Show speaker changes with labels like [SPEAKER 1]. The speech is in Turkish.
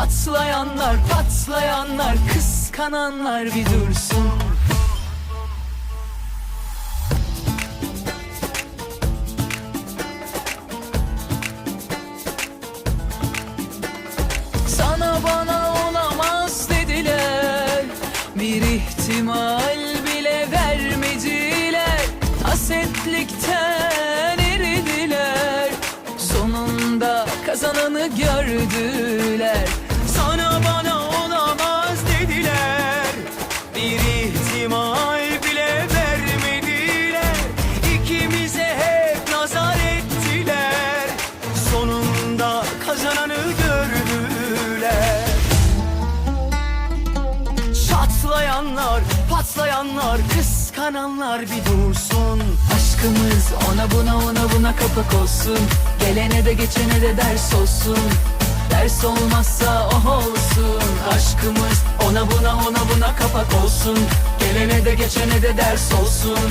[SPEAKER 1] Çatlayanlar patlayanlar kıskananlar bir dursun. Sana bana olamaz dediler. Bir ihtimal bile vermediler. Hasetlikten eridiler. Sonunda kazananı gördüler Çatlayanlar, patlayanlar, kıskananlar bir dursun. Aşkımız ona buna ona buna kapak olsun. Gelene de geçene de ders olsun. Ders olmazsa oh olsun. Aşkımız ona buna ona buna kapak olsun. Gelene de geçene de ders olsun